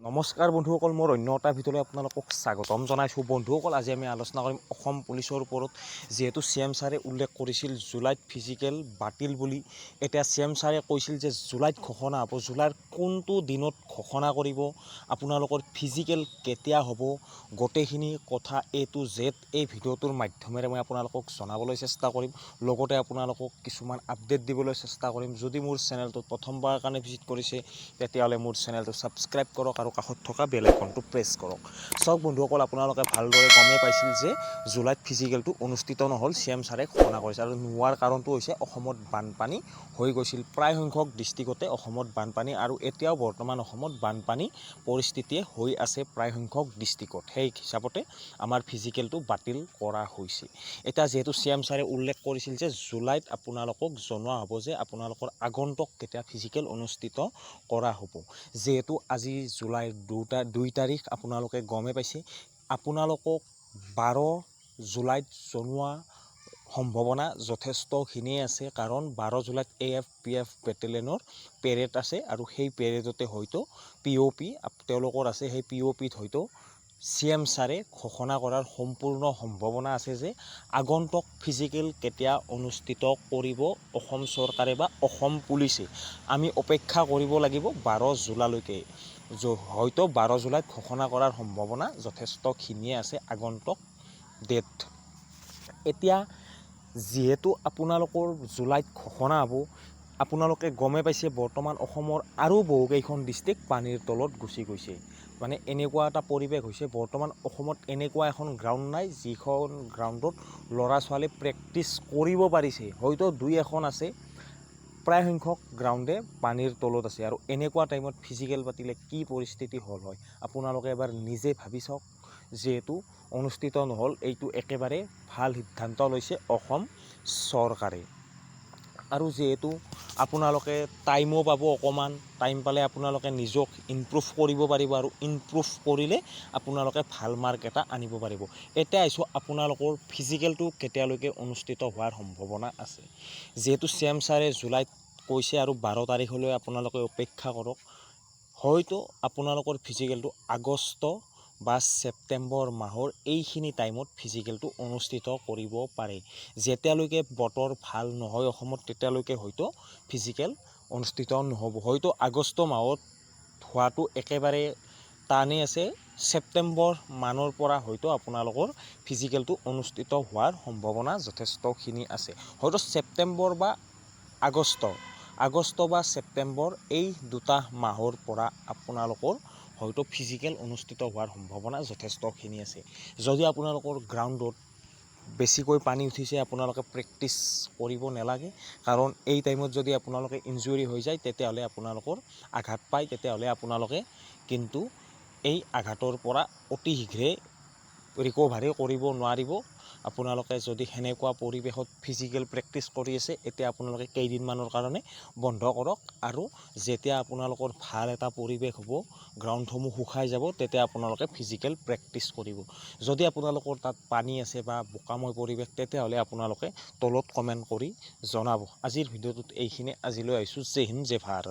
নমস্কাৰ বন্ধুসকল, মোৰ অন্য এটা ভিডিঅ'লৈ আপোনালোকক স্বাগতম জনাইছোঁ। বন্ধুসকল, আজি আমি আলোচনা কৰিম অসম পুলিচৰ ওপৰত। যিহেতু চি এম ছাৰে উল্লেখ কৰিছিল জুলাইত ফিজিকেল বাতিল বুলি। এতিয়া চি এম ছাৰে কৈছিল যে জুলাইত ঘোষণা হ'ব। জুলাইৰ কোনটো দিনত ঘোষণা কৰিব? আপোনালোকৰ ফিজিকেল কেতিয়া হ'ব? গোটেইখিনি কথা এ টু জেড এই ভিডিঅ'টোৰ মাধ্যমেৰে মই আপোনালোকক জনাবলৈ চেষ্টা কৰিম। লগতে আপোনালোকক কিছুমান আপডেট দিবলৈ চেষ্টা কৰিম। যদি মোৰ চেনেলটোত প্ৰথমবাৰৰ কাৰণে ভিজিট কৰিছে, তেতিয়াহ'লে মোৰ চেনেলটো ছাবস্ক্ৰাইব কৰক আৰু কাষত থকা বেল আইকনটো প্ৰেছ কৰক। চাওক বন্ধুসকল, আপোনালোকে ভালদৰে গমেই পাইছিল যে জুলাইত ফিজিকেলটো অনুষ্ঠিত নহ'ল চি এম ছাৰে ঘোষণা কৰিছে আৰু নোহোৱাৰ কাৰণটো হৈছে অসমত বানপানী হৈ গৈছিল। প্ৰায় সংখ্যক ডিষ্ট্ৰিক্টতে অসমত বানপানী আৰু এতিয়াও বৰ্তমান অসমত বানপানী পৰিস্থিতিয়ে হৈ আছে প্ৰায় সংখ্যক ডিষ্ট্ৰিক্টত সেই হিচাপতে আমাৰ ফিজিকেলটো বাতিল কৰা হৈছে। এতিয়া যিহেতু চি এম ছাৰে উল্লেখ কৰিছিল যে জুলাইত আপোনালোকক জনোৱা হ'ব যে আপোনালোকৰ আগন্তুক কেতিয়া ফিজিকেল অনুষ্ঠিত কৰা হ'ব। যিহেতু আজি জুলাইৰ দুটা, দুই তাৰিখ আপোনালোকে গমেই পাইছে। আপোনালোকক বাৰ জুলাইত জনোৱা সম্ভাৱনা যথেষ্টখিনিয়ে আছে, কাৰণ বাৰ জুলাইত এ এফ পি এফ বেটেলিয়নৰ পেৰেড আছে আৰু সেই পেৰেডতে হয়তো পি অ' পি তেওঁলোকৰ আছে সেই পি অ' পিত হয়তো চি এম ছাৰে ঘোষণা কৰাৰ সম্পূৰ্ণ সম্ভাৱনা আছে যে আগন্তুক ফিজিকেল কেতিয়া অনুষ্ঠিত কৰিব অসম চৰকাৰে বা অসম পুলিচে। আমি অপেক্ষা কৰিব লাগিব বাৰ জুলাইলৈকে। হয়তো বাৰ জুলাইত ঘোষণা কৰাৰ সম্ভাৱনা যথেষ্টখিনিয়ে আছে, আগন্তুক ডেট। এতিয়া যিহেতু আপোনালোকৰ জুলাইত ঘোষণা হ'ব, আপোনালোকে গমেই পাইছে বৰ্তমান অসমৰ আৰু বহুকেইখন ডিষ্ট্ৰিক্ট পানীৰ তলত গুচি গৈছে। মানে এনেকুৱা এটা পৰিৱেশ হৈছে, বৰ্তমান অসমত এনেকুৱা এখন গ্ৰাউণ্ড নাই, যিখন গ্ৰাউণ্ডত ল'ৰা ছোৱালীয়ে প্ৰেক্টিচ কৰিব পাৰিছে। হয়তো দুই এখন আছে প্ৰায় সংখ্যক গ্ৰাউণ্ডে পানীৰ তলত আছে। আৰু এনেকুৱা টাইমত ফিজিকেল পাতিলে কি পৰিস্থিতি হ'ল হয়? আপোনালোকে এবাৰ নিজে ভাবি চাওক, যিহেতু অনুষ্ঠিত নহ'ল, এইটো একেবাৰে ভালো সিদ্ধান্ত লৈছে অসম চৰকাৰে। আৰু যিহেতু আপোনালোকে টাইমো পাব অকণমান টাইম পালে আপোনালোকে নিজক ইমপ্ৰুভ কৰিব পাৰিব আৰু ইমপ্ৰুভ কৰিলে আপোনালোকে ভালো মাৰ্ক এটা আনিব পাৰিব। এতিয়া আহিছোঁ, আপোনালোকৰ ফিজিকেলটো কেতিয়ালৈকে অনুষ্ঠিত হোৱাৰ সম্ভাৱনা আছে? যিহেতু চি এম ছাৰে জুলাইত কৈছে আৰু বাৰ তাৰিখলৈ আপোনালোকে অপেক্ষা কৰক। হয়তো আপোনালোকৰ ফিজিকেলটো আগষ্ট বা ছেপ্টেম্বৰ মাহৰ এইখিনি টাইমত ফিজিকেলটো অনুষ্ঠিত কৰিব পাৰে। যেতিয়ালৈকে বতৰ ভালো নহয় অসমত, তেতিয়ালৈকে হয়তো ফিজিকেল অনুষ্ঠিত নহ'ব। হয়তো আগষ্ট মাহত হোৱাটো একেবাৰে টানেই আছে। ছেপ্টেম্বৰ মানৰ পৰা হয়তো আপোনালোকৰ ফিজিকেলটো অনুষ্ঠিত হোৱাৰ সম্ভাৱনা যথেষ্টখিনি আছে। হয়তো ছেপ্টেম্বৰ বা আগষ্ট আগষ্ট বা ছেপ্টেম্বৰ এই দুটা মাহৰ পৰা আপোনালোকৰ হয়তো ফিজিকেল অনুষ্ঠিত হোৱাৰ সম্ভাৱনা যথেষ্টখিনি আছে। যদি আপোনালোকৰ গ্ৰাউণ্ডত বেছিকৈ পানী উঠিছে, আপোনালোকে প্ৰেক্টিচ কৰিব নালাগে। কাৰণ এই টাইমত যদি আপোনালোকে ইনজুৰি হৈ যায়, তেতিয়াহ'লে আপোনালোকৰ আঘাত পায়, তেতিয়াহ'লে আপোনালোকে কিন্তু এই আঘাতৰ পৰা অতি শীঘ্ৰে ৰিকভাৰী কৰিব নোৱাৰিব। আপোনালোকে যদি সেনেকুৱা পৰিৱেশত ফিজিকেল প্ৰেক্টিচ কৰি আছে, এতিয়া আপোনালোকে কেইদিনমানৰ কাৰণে বন্ধ কৰক আৰু যেতিয়া আপোনালোকৰ ভালো এটা পৰিৱেশ হ'ব গ্ৰাউণ্ডসমূহ শুকাই যাব, তেতিয়া আপোনালোকে ফিজিকেল প্ৰেক্টিচ কৰিব। যদি আপোনালোকৰ তাত পানী আছে বা বোকাময় পৰিৱেশ, তেতিয়াহ'লে আপোনালোকে তলত কমেণ্ট কৰি জনাব। আজিৰ ভিডিঅ'টোত এইখিনি আজিলৈ আহিছোঁ। জয় হিন্দ, জয় ভাৰত।